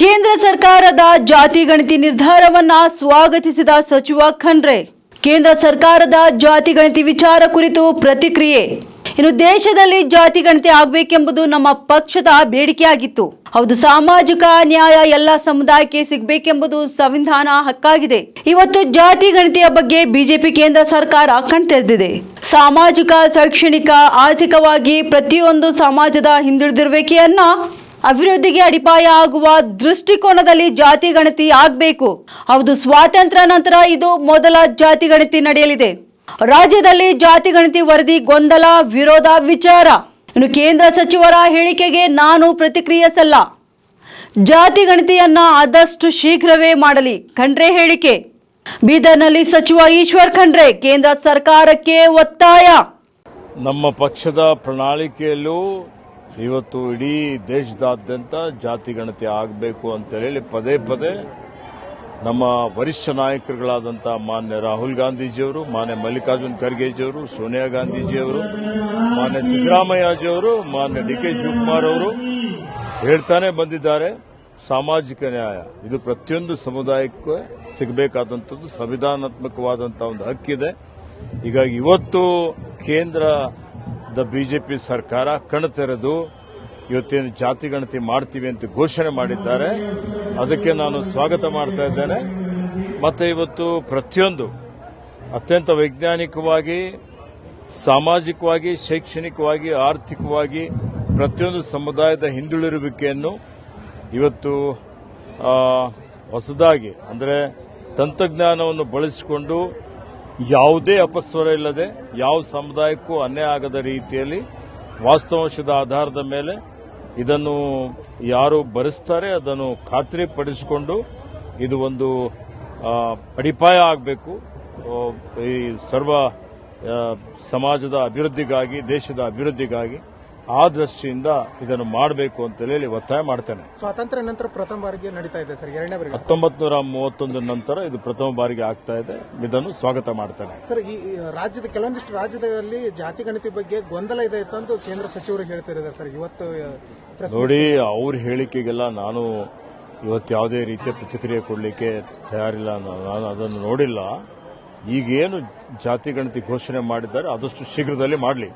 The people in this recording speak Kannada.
ಕೇಂದ್ರ ಸರ್ಕಾರದ ಜಾತಿ ಗಣತಿ ನಿರ್ಧಾರವನ್ನ ಸ್ವಾಗತಿಸಿದ ಸಚಿವ ಖಂಡ್ರೆ. ಕೇಂದ್ರ ಸರ್ಕಾರದ ಜಾತಿ ಗಣತಿ ವಿಚಾರ ಕುರಿತು ಪ್ರತಿಕ್ರಿಯೆ. ಇನ್ನು ದೇಶದಲ್ಲಿ ಜಾತಿ ಗಣತಿ ಆಗಬೇಕೆಂಬುದು ನಮ್ಮ ಪಕ್ಷದ ಬೇಡಿಕೆಯಾಗಿತ್ತು. ಹೌದು, ಸಾಮಾಜಿಕ ನ್ಯಾಯ ಎಲ್ಲ ಸಮುದಾಯಕ್ಕೆ ಸಿಗಬೇಕೆಂಬುದು ಸಂವಿಧಾನ ಹಕ್ಕಾಗಿದೆ. ಇವತ್ತು ಜಾತಿ ಗಣತಿಯ ಬಗ್ಗೆ ಬಿಜೆಪಿ ಕೇಂದ್ರ ಸರ್ಕಾರ ಕಣ್ತೆರೆದಿದೆ. ಸಾಮಾಜಿಕ, ಶೈಕ್ಷಣಿಕ, ಆರ್ಥಿಕವಾಗಿ ಪ್ರತಿಯೊಂದು ಸಮಾಜದ ಹಿಂದುಳಿದಿರುವಿಕೆಯನ್ನ ಅಭಿವೃದ್ಧಿಗೆ ಅಡಿಪಾಯ ಆಗುವ ದೃಷ್ಟಿಕೋನದಲ್ಲಿ ಜಾತಿ ಗಣತಿ ಆಗಬೇಕು. ಹೌದು, ಸ್ವಾತಂತ್ರ್ಯ ನಂತರ ಇದು ಮೊದಲ ಜಾತಿ ಗಣತಿ ನಡೆಯಲಿದೆ. ರಾಜ್ಯದಲ್ಲಿ ಜಾತಿ ಗಣತಿ ವರದಿ, ಗೊಂದಲ, ವಿರೋಧ, ವಿಚಾರ. ಇನ್ನು ಕೇಂದ್ರ ಸಚಿವರ ಹೇಳಿಕೆಗೆ ನಾನು ಪ್ರತಿಕ್ರಿಯಿಸಲ್ಲ. ಜಾತಿ ಗಣತಿಯನ್ನ ಆದಷ್ಟು ಶೀಘ್ರವೇ ಮಾಡಲಿ, ಖಂಡ್ರೆ ಹೇಳಿಕೆ. ಬೀದರ್ನಲ್ಲಿ ಸಚಿವ ಈಶ್ವರ್ ಖಂಡ್ರೆ, ಕೇಂದ್ರ ಸರ್ಕಾರಕ್ಕೆ ಒತ್ತಾಯ. ನಮ್ಮ ಪಕ್ಷದ ಪ್ರಣಾಳಿಕೆಯಲ್ಲೂ ಇವತ್ತು ಇಡೀ ದೇಶದಾದ್ಯಂತ ಜಾತಿ ಗಣತಿ ಆಗಬೇಕು ಅಂತ ಹೇಳಿ ಪದೇ ಪದೇ ನಮ್ಮ ವರಿಷ್ಠ ನಾಯಕರುಗಳಾದಂಥ ಮಾನ್ಯ ರಾಹುಲ್ ಗಾಂಧೀಜಿಯವರು, ಮಾನ್ಯ ಮಲ್ಲಿಕಾರ್ಜುನ್ ಖರ್ಗೆಜಿಯವರು, ಸೋನಿಯಾ ಗಾಂಧೀಜಿಯವರು, ಮಾನ್ಯ ಸಿದ್ದರಾಮಯ್ಯಜಿಯವರು, ಮಾನ್ಯ ಡಿ ಕೆ ಶಿವಕುಮಾರ್ ಅವರು ಹೇಳ್ತಾನೆ ಬಂದಿದ್ದಾರೆ. ಸಾಮಾಜಿಕ ನ್ಯಾಯ, ಇದು ಪ್ರತಿಯೊಂದು ಸಮುದಾಯಕ್ಕೆ ಸಿಗಬೇಕಾದಂಥದ್ದು, ಸಂವಿಧಾನಾತ್ಮಕವಾದಂಥ ಒಂದು ಹಕ್ಕಿದೆ. ಹೀಗಾಗಿ ಇವತ್ತು ಕೇಂದ್ರದ ಬಿಜೆಪಿ ಸರ್ಕಾರ ಕಣ್ತೆರೆದು ಇವತ್ತೇನು ಜಾತಿ ಗಣತಿ ಮಾಡ್ತೀವಿ ಅಂತ ಘೋಷಣೆ ಮಾಡಿದ್ದಾರೆ. ಅದಕ್ಕೆ ನಾನು ಸ್ವಾಗತ ಮಾಡ್ತಾ ಇದ್ದೇನೆ. ಮತ್ತೆ ಇವತ್ತು ಪ್ರತಿಯೊಂದು ಅತ್ಯಂತ ವೈಜ್ಞಾನಿಕವಾಗಿ, ಸಾಮಾಜಿಕವಾಗಿ, ಶೈಕ್ಷಣಿಕವಾಗಿ, ಆರ್ಥಿಕವಾಗಿ ಪ್ರತಿಯೊಂದು ಸಮುದಾಯದ ಹಿಂದುಳಿರುವಿಕೆಯನ್ನು ಇವತ್ತು ಹೊಸದಾಗಿ, ಅಂದರೆ ತಂತ್ರಜ್ಞಾನವನ್ನು ಬಳಸಿಕೊಂಡು ಯಾವುದೇ ಅಪಸ್ವರ ಇಲ್ಲದೆ ಯಾವ ಸಮುದಾಯಕ್ಕೂ ಅನ್ಯಾಯ ಆಗದ ರೀತಿಯಲ್ಲಿ ವಾಸ್ತವಾಂಶದ ಆಧಾರದ ಮೇಲೆ ಇದನ್ನು ಯಾರು ಭರಿಸ್ತಾರೆ ಅದನ್ನು ಖಾತ್ರಿಪಡಿಸಿಕೊಂಡು ಇದು ಒಂದು ಅಡಿಪಾಯ ಆಗಬೇಕು. ಈ ಸರ್ವ ಸಮಾಜದ ಅಭಿವೃದ್ಧಿಗಾಗಿ, ದೇಶದ ಅಭಿವೃದ್ಧಿಗಾಗಿ. ಆ ದೃಷ್ಟಿಯಿಂದ ಇದನ್ನು ಮಾಡಬೇಕು ಅಂತ ಹೇಳಿ ಒತ್ತಾಯ ಮಾಡ್ತೇನೆ. ಸ್ವಾತಂತ್ರ್ಯ ನಂತರ ಪ್ರಥಮ ಬಾರಿಗೆ ನಡೀತಾ ಇದೆ ಸರ್ ಎರಡನೇ ಬಾರಿಗೆ. ಹತ್ತೊಂಬತ್ತು ನೂರ ಮೂವತ್ತೊಂದು ನಂತರ ಇದು ಪ್ರಥಮ ಬಾರಿಗೆ ಆಗ್ತಾ ಇದೆ. ಇದನ್ನು ಸ್ವಾಗತ ಮಾಡ್ತೇನೆ. ಸರ್ ಈ ರಾಜ್ಯದ ಕೆಲವೊಂದಿಷ್ಟು ರಾಜ್ಯದಲ್ಲಿ ಜಾತಿ ಗಣತಿ ಬಗ್ಗೆ ಗೊಂದಲ ಇದೆ ಅಂತ ಕೇಂದ್ರ ಸಚಿವರು ಹೇಳ್ತಿದ್ದಾರೆ ಸರ್ ಇವತ್ತು ನೋಡಿ ಅವ್ರ ಹೇಳಿಕೆಗೆಲ್ಲ ನಾನು ಇವತ್ತು ಯಾವುದೇ ರೀತಿಯ ಪ್ರತಿಕ್ರಿಯೆ ಕೊಡಲಿಕ್ಕೆ ತಯಾರಿಲ್ಲ ನಾನು ನಾನು ಅದನ್ನು ನೋಡಿಲ್ಲ. ಈಗೇನು ಜಾತಿ ಗಣತಿ ಘೋಷಣೆ ಮಾಡಿದ್ದಾರೆ ಆದಷ್ಟು ಶೀಘ್ರದಲ್ಲಿ ಮಾಡಲಿ.